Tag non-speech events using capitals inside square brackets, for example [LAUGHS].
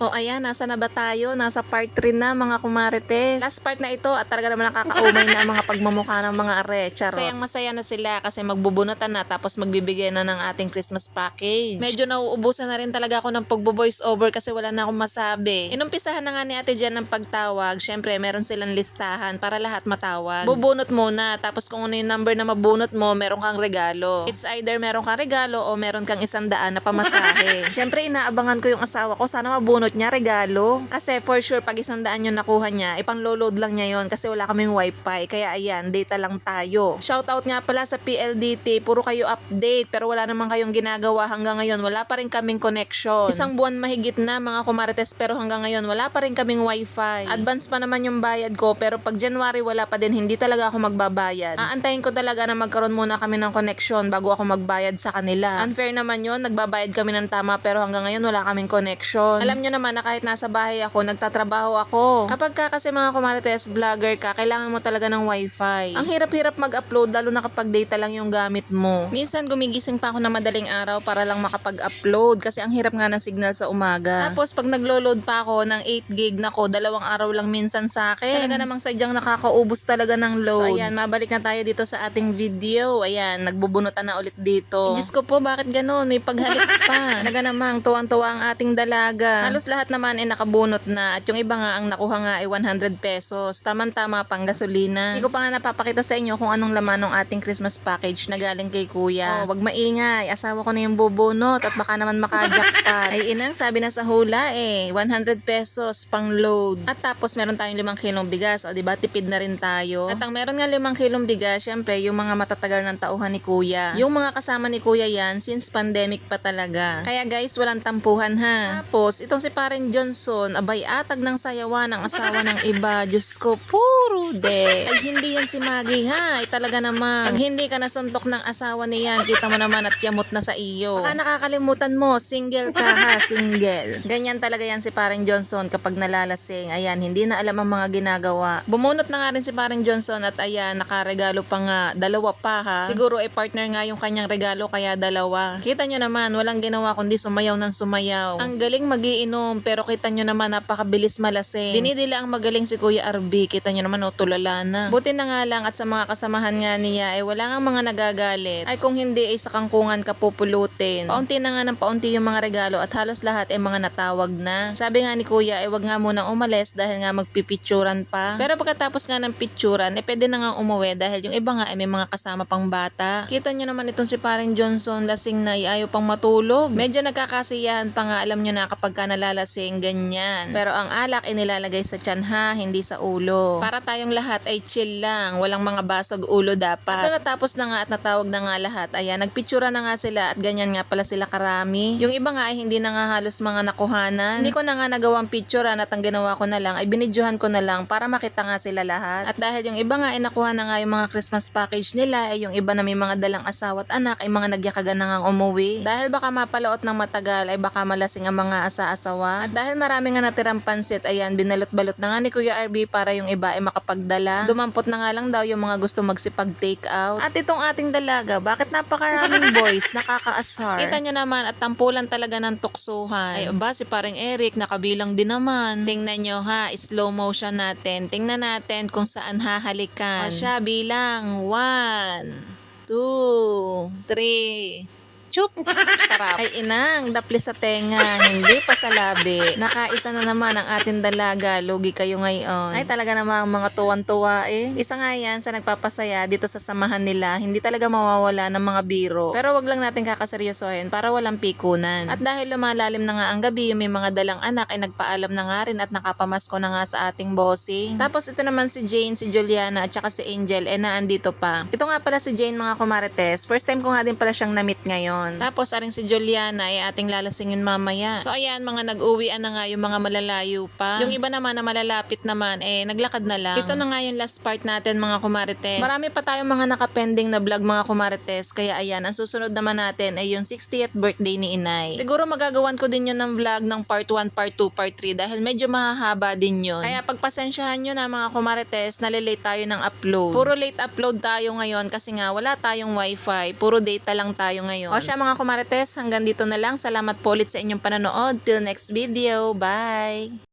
O ayan, nasa na ba tayo? Nasa part 3 na mga kumarites. Last part na ito at talaga naman nakakaumay na ang mga pagmamukha ng mga are. Charot. Sayang masaya na sila kasi magbubunutan na tapos magbibigay na ng ating Christmas package. Medyo nauubusan na rin talaga ako ng pagbo-voice over kasi wala na akong masabi. Inumpisahan na nga ni ate Jan ng pagtawag. Syempre, meron silang listahan para lahat matawag. Bubunot muna tapos kung ano yung number na mabunot mo, meron kang regalo. It's either meron kang regalo o meron kang isang daan na pamasahe. [LAUGHS] Syempre, inaabangan ko yung asawa ko. Sana mabunot niya regalo. Kasi for sure, pag isang daan yung nakuha niya, ipang-load lang niya yon kasi wala kaming wifi. Kaya ayan, data lang tayo. Shoutout nga pala sa PLDT. Puro kayo update pero wala naman kayong ginagawa hanggang ngayon. Wala pa rin kaming connection. Isang buwan mahigit na mga kumarites pero hanggang ngayon wala pa rin kaming wifi. Advance pa naman yung bayad ko pero pag January wala pa din, hindi talaga ako magbabayad. Aantayin ko talaga na magkaroon muna kami ng connection bago ako magbayad sa kanila. Unfair naman yun, nagbabayad kami ng tama pero hanggang ngayon wala kaming connection. Alam nyo naman na kahit nasa bahay ako, nagtatrabaho ako. Kapag ka kasi mga kumarites, vlogger ka, kailangan mo talaga ng wifi. Ang hirap-hirap mag-upload lalo na kapag data lang yung gamit mo. Minsan gumigising pa ako na madaling araw para lang makapag-upload kasi ang hirap nga ng signal sa umaga. Tapos pag naglo-load pa ako ng 8 gig na ko, dalawang araw lang minsan sa akin. Talaga namang sadyang nakakaubos talaga ng load. So ayan, mabalik na tayo dito sa ating video. Ayan, nagbubunutan na ulit dito. Diyos ko po, bakit ganun? May paghalik pa. [LAUGHS] Talaga namang tuwang-tuwa ang ating dalaga. Halos lahat naman ay nakabunot na at yung iba nga ang nakuha nga ay 100 pesos. Tamang-tama pang gasolina. Hindi ko pa nga napapakita sa inyo kung anong laman ng ating Christmas package na galing kay kuya. Oh, wag maingay. Asawa ko na yung bubunot at baka naman makajackpot. [LAUGHS] ay inang sabi na sa hula eh, 100 pesos pang load. At tapos meron tayong 5 kilong bigas. O di ba tipid na rin tayo. At ang meron nga 5 kilong bigas, syempre yung mga matatagal ng tauhan ni kuya. Yung mga kasama ni kuya yan since pandemic pa talaga. Kaya guys, walang tampuhan ha. Tapos, itong si Paren Johnson, abay atag ng sayawan ng asawa ng iba. Diyos ko, puro de. Pag hindi yan si Maggie ha, ay talaga naman. Pag hindi ka nasuntok ng asawa niyan, kita mo naman at yamot na sa iyo. Baka nakakalimutan mo, single ka ha, [LAUGHS] single. Ganyan talaga yan si Paren Johnson kapag nalalasing. Ayan, hindi na alam ang mga ginagawa. Bumunot na nga rin si Paren Johnson at ayan, nakaregalo pa nga, dalawa pa ha. Siguro ay partner nga yung kanyang regalo kaya dalawa. Kita nyo naman, walang ginawa kundi sumayaw ng sumayaw. Ang galing magiinom pero kita nyo naman napakabilis malasing. Dinidila ang magaling si Kuya RB. Kita nyo naman o tulala na. Buti na nga lang at sa mga kasamahan nga niya ay wala nga mga nagagalit. Ay kung hindi ay sa kangkungan ka pupulutin. Paunti na nga ng paunti yung mga regalo at halos lahat ay mga natawag na. Sabi nga ni Kuya ay wag nga munang umalis dahil nga magpipicturan pa. Pero pagkatapos nga ng picturan eh pwede na nga umuwi dahil yung iba nga ay may mga kasama pang bata. Kita nyo naman itong si Paring Johnson lasing na ay ayaw pang matulog. Medyo nagkakasiyahan pa nga alam nyo na kapag ka nalalasing ganyan. Pero ang alak ay nilalagay sa tiyan ha, hindi sa ulo. Para tayong lahat ay chill lang, walang mga basag ulo dapat. Ito natapos na nga at natawag na nga lahat. Ayan, nagpictura na nga sila at ganyan nga pala sila karami. Yung iba nga ay hindi na nga halos mga nakuhanan. Hindi ko na nga nagawang picturean at ang ginawa ko na lang ay binidyohan ko na lang para makita nga sila lahat. At dahil yung iba nga ay nakuha na nga yung mga Christmas package nila ay yung iba na may mga dalang asawa at anak ay mga nagyakagan na nga umuwi. Dahil baka mapalaot ng matagal ay baka malasing ang mga asa-asawa. At dahil marami nga natirang pansit, ayan, binalot-balot na nga ni Kuya RB para yung iba ay makapagdala. Dumampot na nga lang daw yung mga gusto magsipag take out. At itong ating dalaga, bakit napakaraming [LAUGHS] boys, nakakaasar. Kita nyo naman at tampulan talaga ng tuksuhan. Ay ba, si parang Eric, nakabilang din naman. Tingnan nyo ha, slow motion natin. Tingnan natin kung saan hahalikan. O siya, bilang. One, two, three, Chup! Sarap. Ay inang, dapli sa tenga, hindi pa sa labi. Nakaisa na naman ang ating dalaga, lugi kayo ngayon. Ay talaga namang mga tuwan-tuwa eh. Isa nga yan sa nagpapasaya dito sa samahan nila, hindi talaga mawawala ng mga biro. Pero wag lang natin kakaseryosohin para walang pikunan. At dahil lumalalim na nga ang gabi, may mga dalang anak ay nagpaalam na nga rin at nakapamasko na nga sa ating bossing. Tapos ito naman si Jane, si Juliana at saka si Angel eh naandito pa. Ito nga pala si Jane mga kumarites. First time ko nga din pala siyang na-meet ngayon. Tapos aring si Juliana ay ating lalasingin mamaya. So ayan, mga nag-uwian na nga yung mga malalayo pa. Yung iba naman na malalapit naman, eh naglakad na lang. Ito na nga yung last part natin mga kumarites. Marami pa tayong mga nakapending na vlog mga kumarites. Kaya ayan, ang susunod naman natin ay yung 60th birthday ni Inay. Siguro magagawan ko din yun ng vlog ng part 1, part 2, part 3 dahil medyo mahahaba din yun. Kaya pagpasensyahan nyo na mga kumarites, nalilate tayo ng upload. Puro late upload tayo ngayon kasi nga wala tayong wifi. Puro data lang tayo ngayon. O siya mga kumarites, hanggang dito na lang. Salamat po ulit sa inyong panonood. Till next video. Bye!